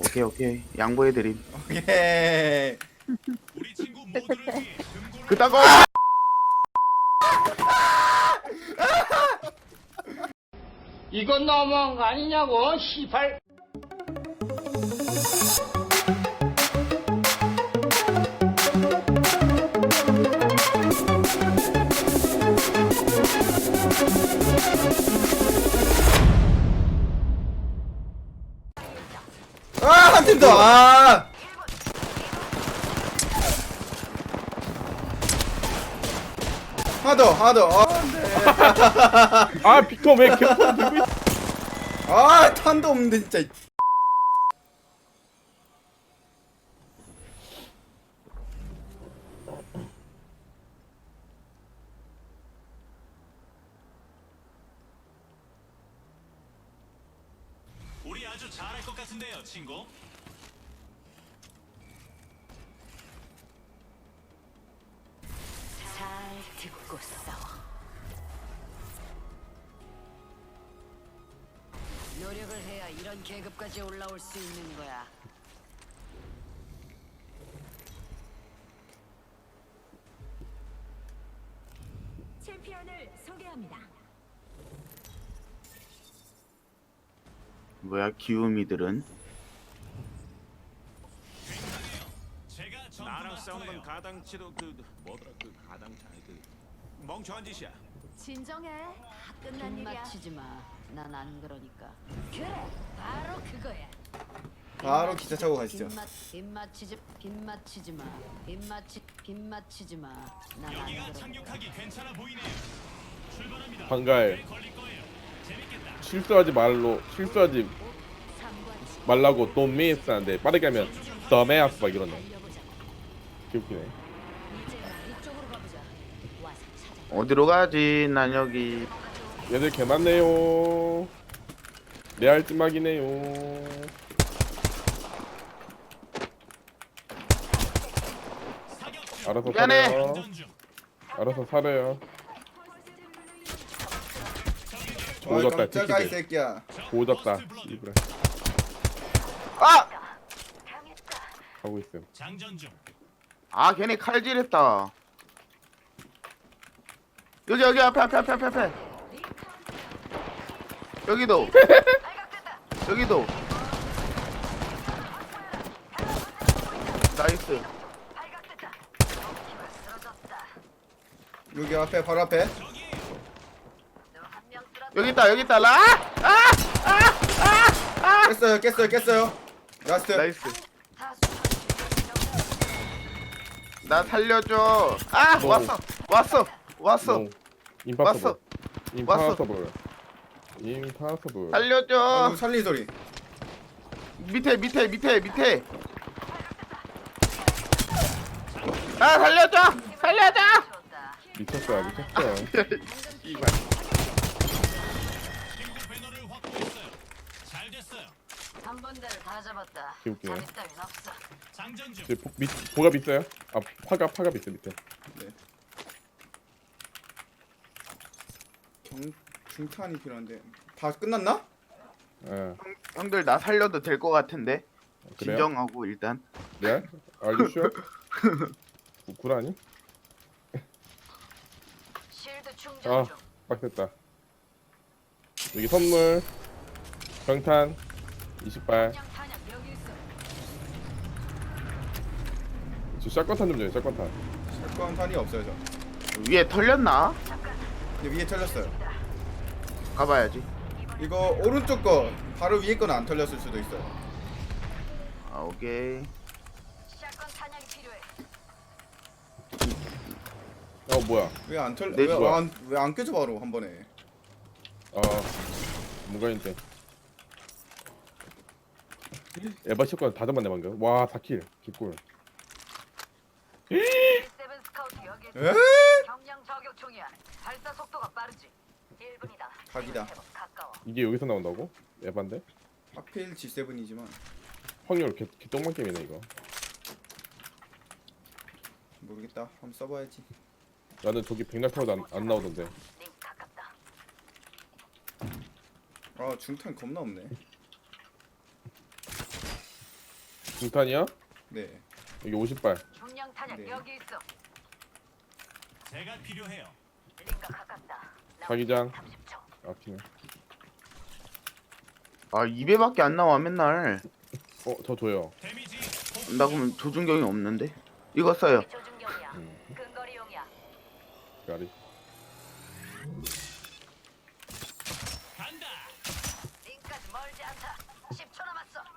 오케이 오케이 양보해드림 오케이. 그딴 거 이건 너무한 거 아니냐고, 시발. 아, 한 팀 더. 아. 하나 더, 하나 더. 아, 아 빅터 왜 개폰 들고 있... 아, 탄도 없는데 진짜. 아주 잘할 것 같은데요, 친구. 잘 듣고 싸워. 노력을 해야 이런 계급까지 올라올 수 있는 거야. 챔피언을 소개합니다. 뭐야 기우미들은 나랑 싸운 건 가당치도 그 뭐더라 그 아니 그 멍청한 짓이야. 진정해. 다 끝난 빗 일이야. 맞히지 마. 난 안 그러니까. 그래, 바로 그거야. 바로 기차 타고 가시죠. 빗, 맞, 빗 맞히지, 빗 맞히지 마. 빗 맞히, 빗 맞히지 마. 난안 여기가 그러니까. 착륙하기 괜찮아 보이네요. 출발합니다. 방갈 걸릴 거예요. 실수하지 말로 실수하지 말라고 돈 메이스하는데 빠르게 하면 더 메아스 막 이러네. 와서 찾아. 어디로 가지 난 여기 얘들 개 많네요 레알 찜막이네요 알아서 미안해. 살아요 알아서 살아요 조졌다 깜짝아 이 새끼들. 새끼야. 조졌다 이브라. 아! 하고 있음. 장전 중. 아 걔네 칼질했다. 여기 여기 앞에 앞에 앞에 앞에 앞에. 여기도. 여기도. 나이스. 여기 앞에 바로 앞에. 여기 있다 여기 있다 라 아! 깼어요, 깼어요, 깼어요. 라스트. 나이스 나 살려줘 아 너. 왔어 왔어 왔어 노. 임파서블 왔어. 임파서블 임파서블 살려줘 아, 살리 소리. 밑에 밑에 밑에 밑에 아 살려줘 살려줘 미쳤어요 미쳤어요 이발 3번대를 다 잡았다. 장전 중. 밑, 보갑 있어요? 아 파가 파갑 있어 밑에 네. 경 중탄이 필요한데 다 끝났나? 예 형들 나 살려도 될 것 같은데 아, 진정하고 일단 네? Are 구라니? 실드 충전 아. 빡 됐다 여기 선물 경탄 20발 그냥 탄약 여기 있어. 저 샷건탄 좀 줘요 샷건탄 샷건 탄이 없어요 저. 위에 털렸나 근데 위에 털렸어요. 가봐야지 이거 오른쪽 거 바로 위에 거는 안 털렸을 수도 있어요. 아 오케이. 어 뭐야 왜 안 털? 네, 뭐야. 왜안 왜안 껴져 바로 한 번에? 어 뭐가 있대 에바 샷건 다 잡았네 방금 와 4킬 개꿀 세븐 스카우트 여기 있어. 에? 경량 저격총이야. 발사 속도가 빠르지. 1분이다. 각이다. 가까워. 이게 여기서 나온다고? 에반데? 하필 G7이지만 확률 개, 개똥만 게임이네 이거 모르겠다. 한번 써봐야지. 나는 저기 백날 타고도 안, 안 나오던데 링 가깝다. 아 중탄 겁나 없네. 중탄이야? 네. 여기 50발. 중량 탄약 네. 여기 있어. 제가 필요해요. 링가 가깝다. 자기장. 30초. 아키네. 아 2배밖에 안 나와 맨날. 어, 저 줘요. 데미지 나 그러면 조준경이 없는데. 이거 써요. 조준경이야. 음. 근거리용이야. 가리.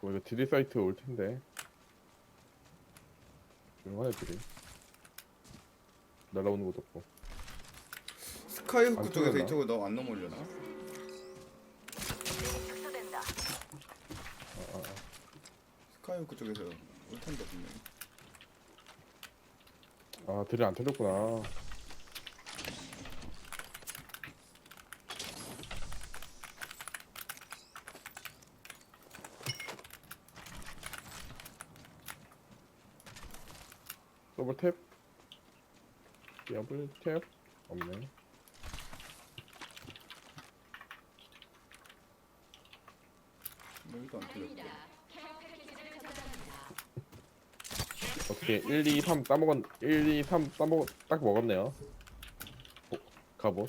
뭐 이거 디디 사이트 올 텐데. 조용한 애들이. 날라오는 것도 없고. 스카이 후크 안 쪽에서 뚫렸나? 이쪽으로 너안 특수된다. 아, 아, 아. 스카이 후크 쪽에서 올 텐데 분명히. 아, 들이 안 털렸구나. 더블 탭. 더블 탭. 없네. 여기도 안 틀렸고. 오케이 1, 2, 3 따먹었 1, 2, 3 따먹 딱 먹었네요. 오, 갑옷.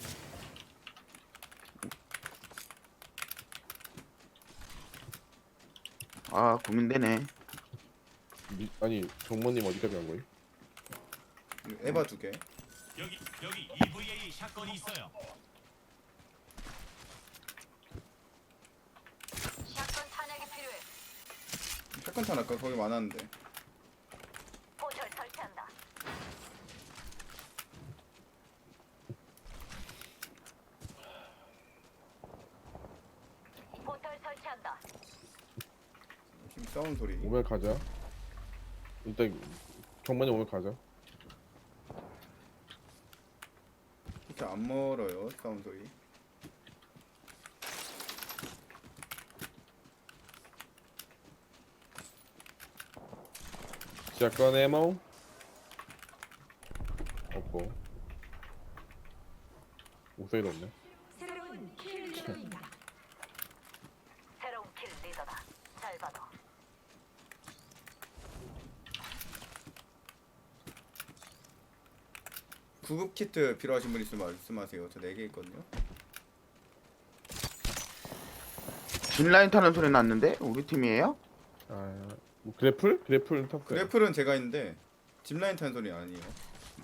아 고민되네. 미, 아니 정모님 어디까지 간 거예요? 에바 두 개. 여기 여기 EVA 샷건이 있어요. 샷건 탄약이 필요해. 샷건 탄 아까 거기 많았는데. 포털 설치한다. 포털 설치한다. 지금 싸운 소리. 오면 가자. 일단 정모님 오면 가자. 그렇게 안 멀어요 소리. 샷건 에모 없고 옥상에도 없네. 새로운 킬 리더입니다. 새로운 킬 리더다. 잘 봐도. 구급 키트 필요하신 분 있으면 말씀하세요. 저네개 있거든요. 짚라인 타는 소리 났는데 우리 팀이에요? 아, 뭐 그래플? 그래플 탑. 그래플은 제가 있는데 짚라인 탄 소리 아니에요.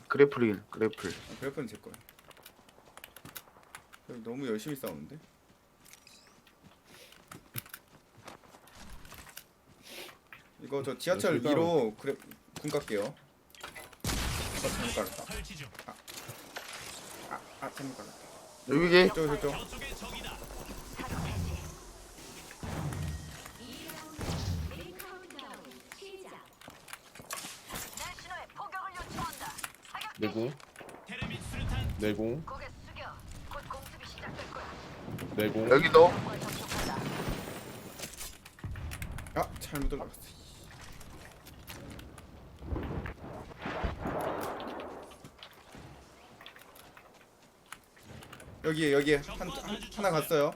그래플이 그래플. 아, 그래플은 제 거예요. 여기 너무 열심히 싸우는데? 이거 저 지하철 열심히 위로 그래 군 깔게요. 아, 잘못 깔았다. 아, 아 잘못 깔았다. 여기 저쪽 저쪽. 저쪽에 적이다. 내 신호에 포격을 요청한다. 사격 내공, 내공. 여기도. 아 잘못 올라갔어. 여기에 여기에 한, 한 하나 갔어요.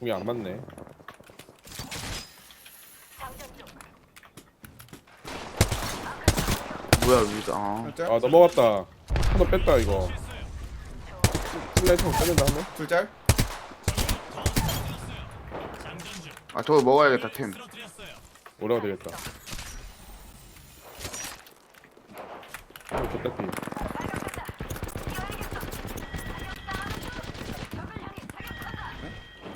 공이 안 맞네. 뭐야 여기다. 아. 아 넘어갔다. 하나 뺐다 이거. 플라이트 빼는다 한 번. 둘짤. 아 저거 먹어야겠다 템. 오라가 되겠다. 어, 좋다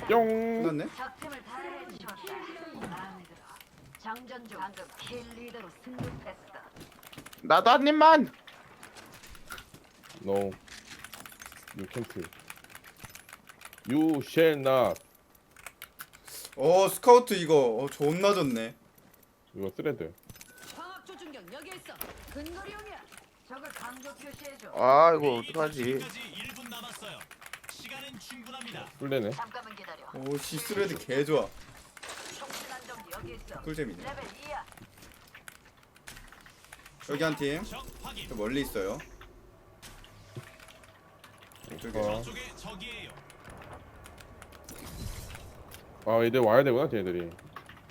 뿅. 끝났네. 적팀을 치웠다. 마음에 들어. 장전 중. 방금 킬 리더로 승급했어. 나도 한 입만. No. You can't. You shall not. 어 스카우트 이거 어 존나 좋네. 이거 스레드. 광학 조준경 여기 있어. 근거리용이야. 적을 강조 표시해줘. 아 이거 어떡하지? 지금까지 1분 남았어요. 시간은 충분합니다. 뿔레네. 잠깐만 기다려. 오씨 스레드 개 좋아. 꿀잼이네. 레벨 2야. 여기 한 팀. 적 확인. 저 멀리 있어요. 저기 어. 아, 얘들 와야 되구나, 쟤네들이.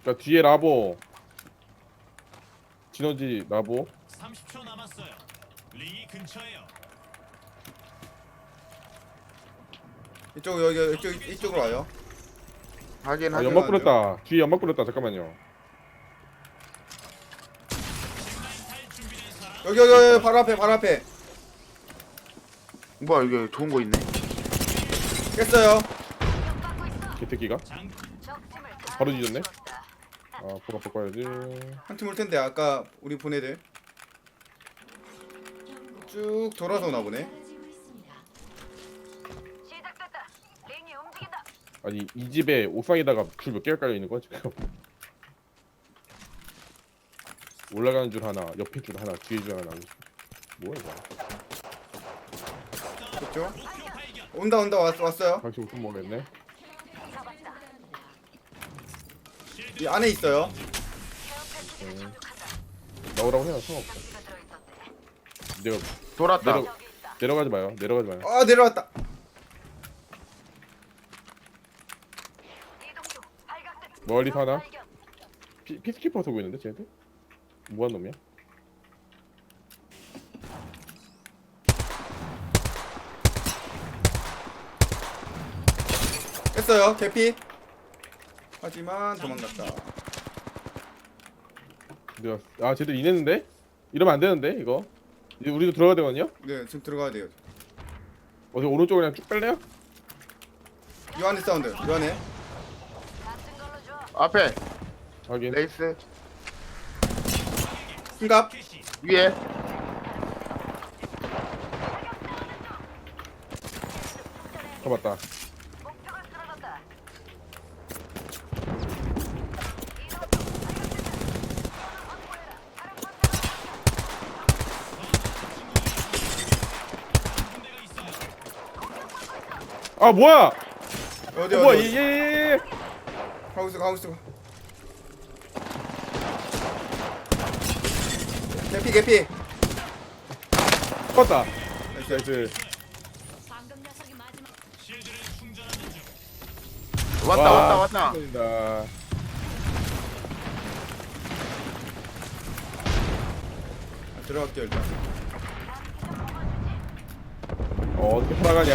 자 뒤에 라보 진원지 라보 30초 남았어요. 링이 근처에요. 이쪽 여기 이쪽 이쪽으로 와요. 하긴 아 하긴 연막 뿌렸다. 뒤에 연막 뿌렸다. 잠깐만요. 여기 여기 여기 바로 앞에 바로 앞에. 뭐야 이게 좋은 거 있네. 깼어요. 개새끼가? 바로 뒤졌네? 아 보가 바꿔야지. 한 팀 올 텐데 아까 우리 보내들. 쭉 돌아서 오나 보네. 아니 이 집에 옥상에다가 줄 몇 개가 깔려 있는 거야 지금 올라가는 줄 하나 옆에 줄 하나 뒤에 줄 하나 뭐야 이거 그렇죠? 온다 온다 왔, 왔어요. 당신 웃음 모르겠네 이 안에 있어요. 음. 나오라고 해요 상관없어 내가 돌았다 내려 내려가지 마요 내려가지 마요 아 내려왔다. 멀리서 하나 피, 피스키퍼 쏘고 있는데 쟤네들 뭐한 놈이야 깼어요. 개피. 하지만 도망갔다. 내가 아 쟤들 이냈는데 이러면 안 되는데 이거 이제 우리도 들어가야 되거든요 네 지금 들어가야 돼요. 어디 오른쪽으로 그냥 쭉 뺄래요 이 안에 사운드. 이 안에. 앞에 확인 레이스 승갑. 위에 잡았다 아 뭐야 어디 어, 뭐야 어디. 어디. 얘얘얘 가고 있어 가고 있어. 개피 개피. 껐다 나이스. 나이스. 왔다 와, 왔다 왔다. 아, 들어갈게요 일단. 어, 어떻게 살아가냐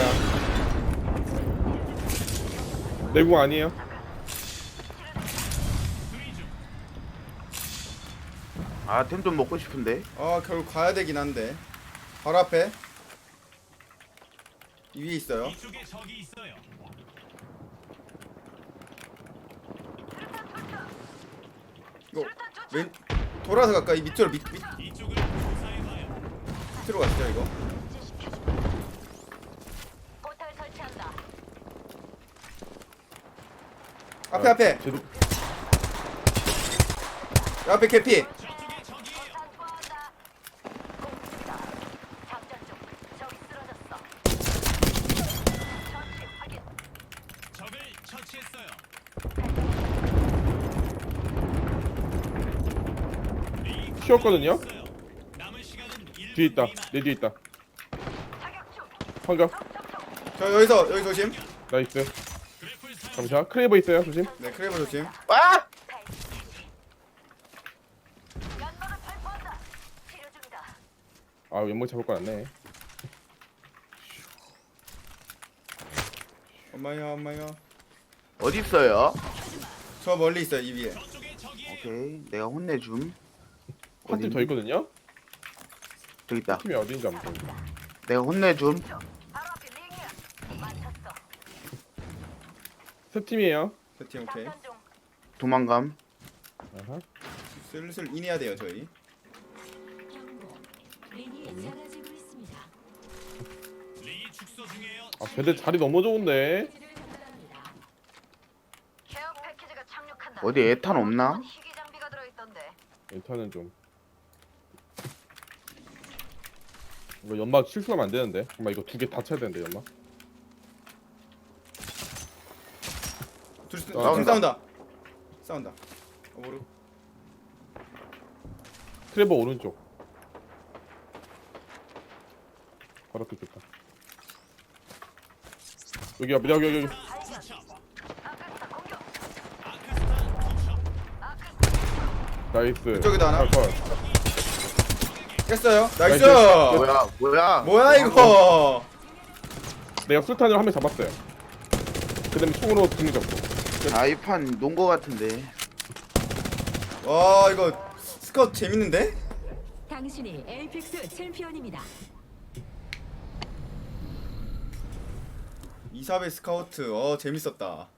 내궁 아니에요 아 템 좀 먹고 싶은데 아 결국 가야 되긴 한데. 바로 앞에. 이 위에 있어요. 이쪽에 적이 있어요. 이거 왼 돌아서 갈까? 이 밑으로 밑, 밑 이쪽을 조사해봐요. 밑으로 가시죠 이거. 포탈 설치한다. 앞에 앞에. 쟤도 앞에 개피. 저쪽에 적이에요. 산포한다. 공습이다. 작전 중. 적이 쓰러졌어. 처치 확인. 적을 처치했어요. 1분 뒤에 있다 미만. 내 뒤에 있다. 환각 저 여기서 여기 조심. 나이스 잠시만 크레이버 있어요 조심 네 크레이버 조심. 아! 아 연막 잡을 거 같네 엄마야 엄마야. 어디 있어요? 저 멀리 있어요 이 위에. 오케이 내가 혼내줌 한 팀 더 있거든요 저기 있다 팀이 어딘지 아무튼 내가 혼내줌. 세 팀이에요 세팀 오케이. 도망감 아하. 슬슬 인해야 돼요 저희. 아 쟤들 자리 너무 좋은데. 어디 에탄 없나? 일단은 좀 이거 연막 실수하면 안 되는데 정말 이거 두 개 다 쳐야 되는데 연막 둘 스- 싸운다. 둘 싸운다. 싸운다. 어 모르. 트레버 오른쪽 바로 앞에 있겠다 여기 여기 여기. 나이스. 이쪽에도 하나? 컷, 컷. 깼어요 나이스 나이스. 뭐야 뭐야 뭐야 이거 내가 술탄으로 한명 잡았어요. 그다음에 총으로 등이 잡고. 아이판 논 거 같은데 와 이거 스카우트 재밌는데? 당신이 에이픽스 챔피언입니다. 이사벨 스카우트 어 재밌었다